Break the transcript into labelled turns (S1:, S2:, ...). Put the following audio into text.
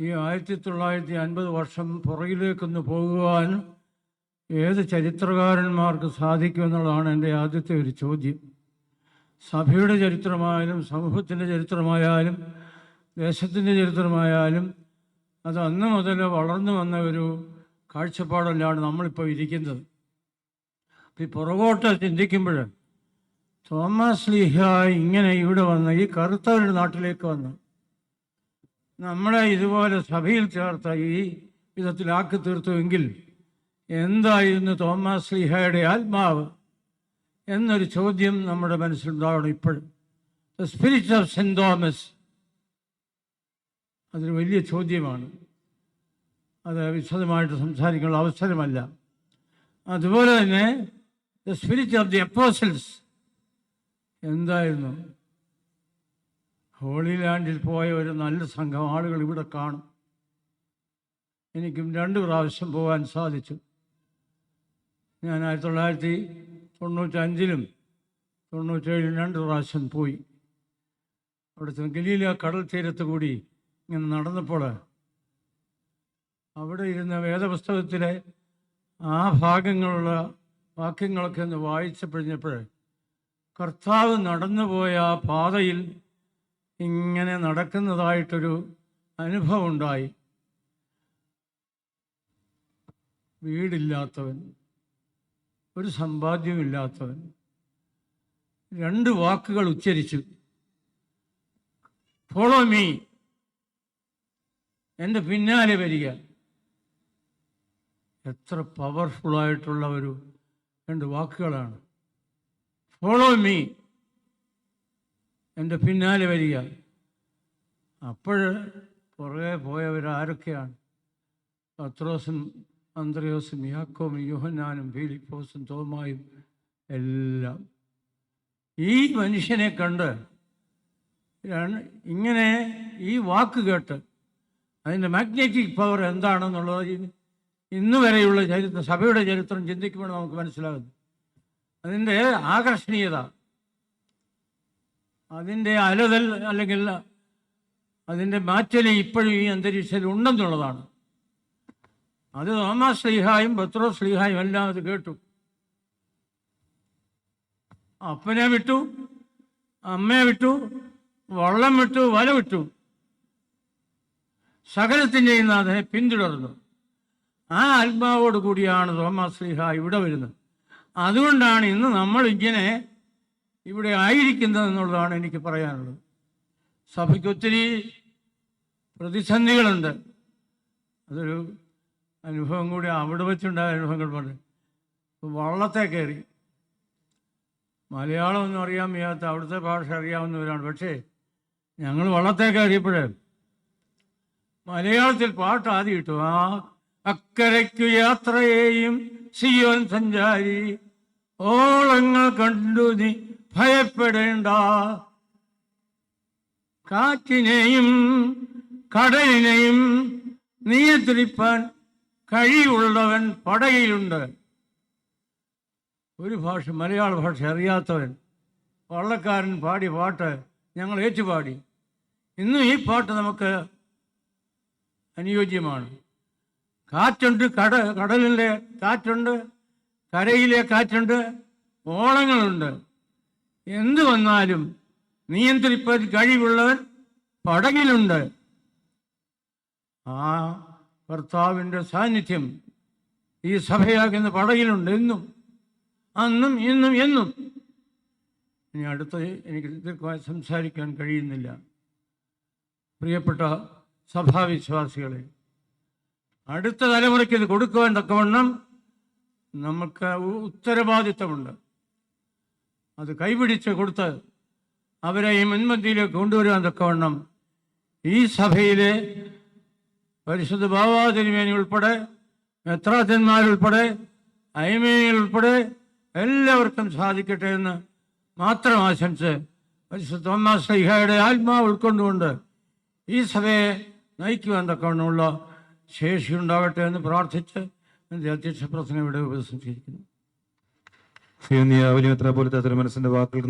S1: ഈ ആയിരത്തി തൊള്ളായിരത്തി അൻപത് വർഷം പുറകിലേക്കൊന്ന് പോകുവാൻ ഏത് ചരിത്രകാരന്മാർക്ക് സാധിക്കുമെന്നുള്ളതാണ് എന്റെ ആദ്യത്തെ ഒരു ചോദ്യം. സഭയുടെ ചരിത്രമായാലും സമൂഹത്തിന്റെ ചരിത്രമായാലും ദേശത്തിന്റെ ചരിത്രമായാലും അത് അന്ന് മുതൽ വളർന്നു വന്ന ഒരു കാഴ്ചപ്പാടല്ലാണ് നമ്മളിപ്പോൾ ഇരിക്കുന്നത്. ഈ പുറകോട്ട് ചിന്തിക്കുമ്പോൾ തോമസ് ലീഹ ഇങ്ങനെ ഇവിടെ വന്ന് ഈ കറുത്തവരുടെ നാട്ടിലേക്ക് വന്നു. നമ്മളെ ഇതുപോലെ സഭയിൽ ചേർത്ത ഈ വിധത്തിലാക്കി തീർത്തുവെങ്കിൽ എന്തായിരുന്നു തോമസ് ലീഹയുടെ ആത്മാവ് എന്നൊരു ചോദ്യം നമ്മുടെ മനസ്സിലുണ്ടാവണം ഇപ്പോഴും. The spirit of Saint Thomas അതൊരു വലിയ ചോദ്യമാണ്. അത് വിശദമായിട്ട് സംസാരിക്കാനുള്ള അവസരമല്ല. അതുപോലെ തന്നെ the spirit of the apostles എന്തായിരുന്നു? ഹോളി ലാൻഡിൽ പോയ ഒരു നല്ല സംഘം ആളുകൾ ഇവിടെ കാണും. എനിക്കും രണ്ട് പ്രാവശ്യം പോകാൻ സാധിച്ചു. ഞാൻ ആയിരത്തി തൊള്ളായിരത്തി തൊണ്ണൂറ്റഞ്ചിലും തൊണ്ണൂറ്റേഴിലും രണ്ട് പ്രാവശ്യം പോയി. അവിടുത്തെ ഗലീല കടൽ തീരത്ത് കൂടി ഇങ്ങനെ നടന്നപ്പോൾ അവിടെ ഇരുന്ന വേദപുസ്തകത്തിലെ ആ ഭാഗങ്ങളുള്ള വാക്യങ്ങളൊക്കെ ഒന്ന് വായിച്ചപ്പോഴിഞ്ഞപ്പോൾ കർത്താവ് നടന്നുപോയ ആ പാതയിൽ ഇങ്ങനെ നടക്കുന്നതായിട്ടൊരു അനുഭവം ഉണ്ടായി വീടില്ലാത്തവൻ ഒരു സമ്പാദ്യമില്ലാത്തവൻ രണ്ട് വാക്കുകൾ ഉച്ചരിച്ചു. ഫോളോ മീ എന്റെ പിന്നാലെ വരിക. എത്ര പവർഫുള്ളായിട്ടുള്ള ഒരു രണ്ട് വാക്കുകളാണ്. ഫോളോ മീ എന്റെ പിന്നാലെ വരിക. അപ്പോൾ പുറകെ പോയവരാരൊക്കെയാണ്? പത്രോസും അന്ത്രയോസും യാക്കോവും യോഹന്നാനും ഫിലിപ്പോസും തോമായും എല്ലാം. ഈ മനുഷ്യനെ കണ്ട് ഇങ്ങനെ ഈ വാക്ക് കേട്ട് അതിന്റെ മാഗ്നറ്റിക് പവർ എന്താണെന്നുള്ളത് ഇന്ന് വരെയുള്ള ചരിത്രം സഭയുടെ ചരിത്രം ചിന്തിക്കുമ്പോൾ നമുക്ക് മനസ്സിലാകുന്നു. അതിന്റെ ആകർഷണീയത അതിന്റെ അലതൽ അല്ലെങ്കിൽ അതിന്റെ മാറ്റലി ഇപ്പോഴും ഈ അന്തരീക്ഷത്തിൽ ഉണ്ടെന്നുള്ളതാണ്. അത് തോമാ ശ്ലീഹായും പത്രോ ശ്ലീഹായും എല്ലാം അത് കേട്ടു. അപ്പനെ വിട്ടു അമ്മയെ വിട്ടു വള്ളം വിട്ടു വല വിട്ടു. സകലത്തിന്റെയും നാഥനെ പിന്തുടർന്നു. ആ ആത്മാവോട് കൂടിയാണ് തോമാ ശ്ലീഹ ഇവിടെ വരുന്നത്. അതുകൊണ്ടാണ് ഇന്ന് നമ്മൾ ഇങ്ങനെ ഇവിടെ ആയിരിക്കുന്നത് എന്നുള്ളതാണ് എനിക്ക് പറയാനുള്ളത്. സഭയ്ക്ക് ഒത്തിരി പ്രതിസന്ധികളുണ്ട്. അതൊരു അനുഭവം കൂടി അവിടെ വെച്ചുണ്ടായ അനുഭവങ്ങൾ പറഞ്ഞു വള്ളത്തെ കയറി. മലയാളമൊന്നും അറിയാൻ വയ്യാത്ത അവിടുത്തെ ഭാഷ അറിയാവുന്നവരാണ്. പക്ഷേ ഞങ്ങൾ വള്ളത്തെ കയറിയപ്പോഴേ മലയാളത്തിൽ പാട്ട് ആദ്യം ഇട്ടു. ആ അക്കരയ്ക്കു യാത്രയെയും സിയോൻ സഞ്ചാരി ഓളങ്ങൾ കണ്ടു നീ. ഭയപ്പെടേണ്ട. കാറ്റിനെയും കടലിനെയും നിയന്ത്രിപ്പാൻ കഴിവുള്ളവൻ പടയിലുണ്ട്. ഒരു ഭാഷ മലയാള ഭാഷ അറിയാത്തവൻ വള്ളക്കാരൻ പാടിയ പാട്ട് ഞങ്ങൾ ഏറ്റുപാടി. ഇന്നും ഈ പാട്ട് നമുക്ക് അനുയോജ്യമാണ്. കാറ്റുണ്ട് കട കടലിലെ കാറ്റുണ്ട് കരയിലെ കാറ്റുണ്ട് ഓളങ്ങളുണ്ട്. എന്തു വന്നാലും നിയന്ത്രിപ്പാൻ കഴിവുള്ളവൻ? പടകിലുണ്ട്. ആ കർത്താവിന്റെ സാന്നിധ്യം ഈ സഭയാകുന്ന പടകിലുണ്ട് എന്നും അന്നും ഇന്നും എന്നും. ഇനി അടുത്ത എനിക്ക് സംസാരിക്കാൻ കഴിയുന്നില്ല. പ്രിയപ്പെട്ട സഭാവിശ്വാസികളെ അടുത്ത തലമുറയ്ക്ക് ഇത് കൊടുക്കുവാൻ തക്കവണ്ണം നമുക്ക് ഉത്തരവാദിത്തമുണ്ട്. അത് കൈപിടിച്ച് കൊടുത്ത് അവരെ ഈ മുൻപന്തിയിലേക്ക് കൊണ്ടുവരാൻ തക്കവണ്ണം ഈ സഭയിലെ പരിശുദ്ധ ഭാവാതിരുമേനി ഉൾപ്പെടെ മെത്രാജന്മാരുൾപ്പെടെ അയമേനികൾ ഉൾപ്പെടെ എല്ലാവർക്കും സാധിക്കട്ടെ എന്ന് മാത്രം ആശംസിച്ച് പരിശുദ്ധ തോമാസ് ലൈഹയുടെ ആത്മാവ് ഉൾക്കൊണ്ടുകൊണ്ട് ഈ സഭയെ നയിക്കുവാൻ തക്കവണ്ണമുള്ള ശേഷി ഉണ്ടാകട്ടെ എന്ന് പ്രാർത്ഥിച്ച് എന്റെ അധ്യക്ഷ പ്രസംഗം ഇവിടെ ഉപസംഹരിക്കുന്നു.
S2: സീനിയ വലിയ പോലത്തെ മനസ്സിന്റെ വാക്കുകൾ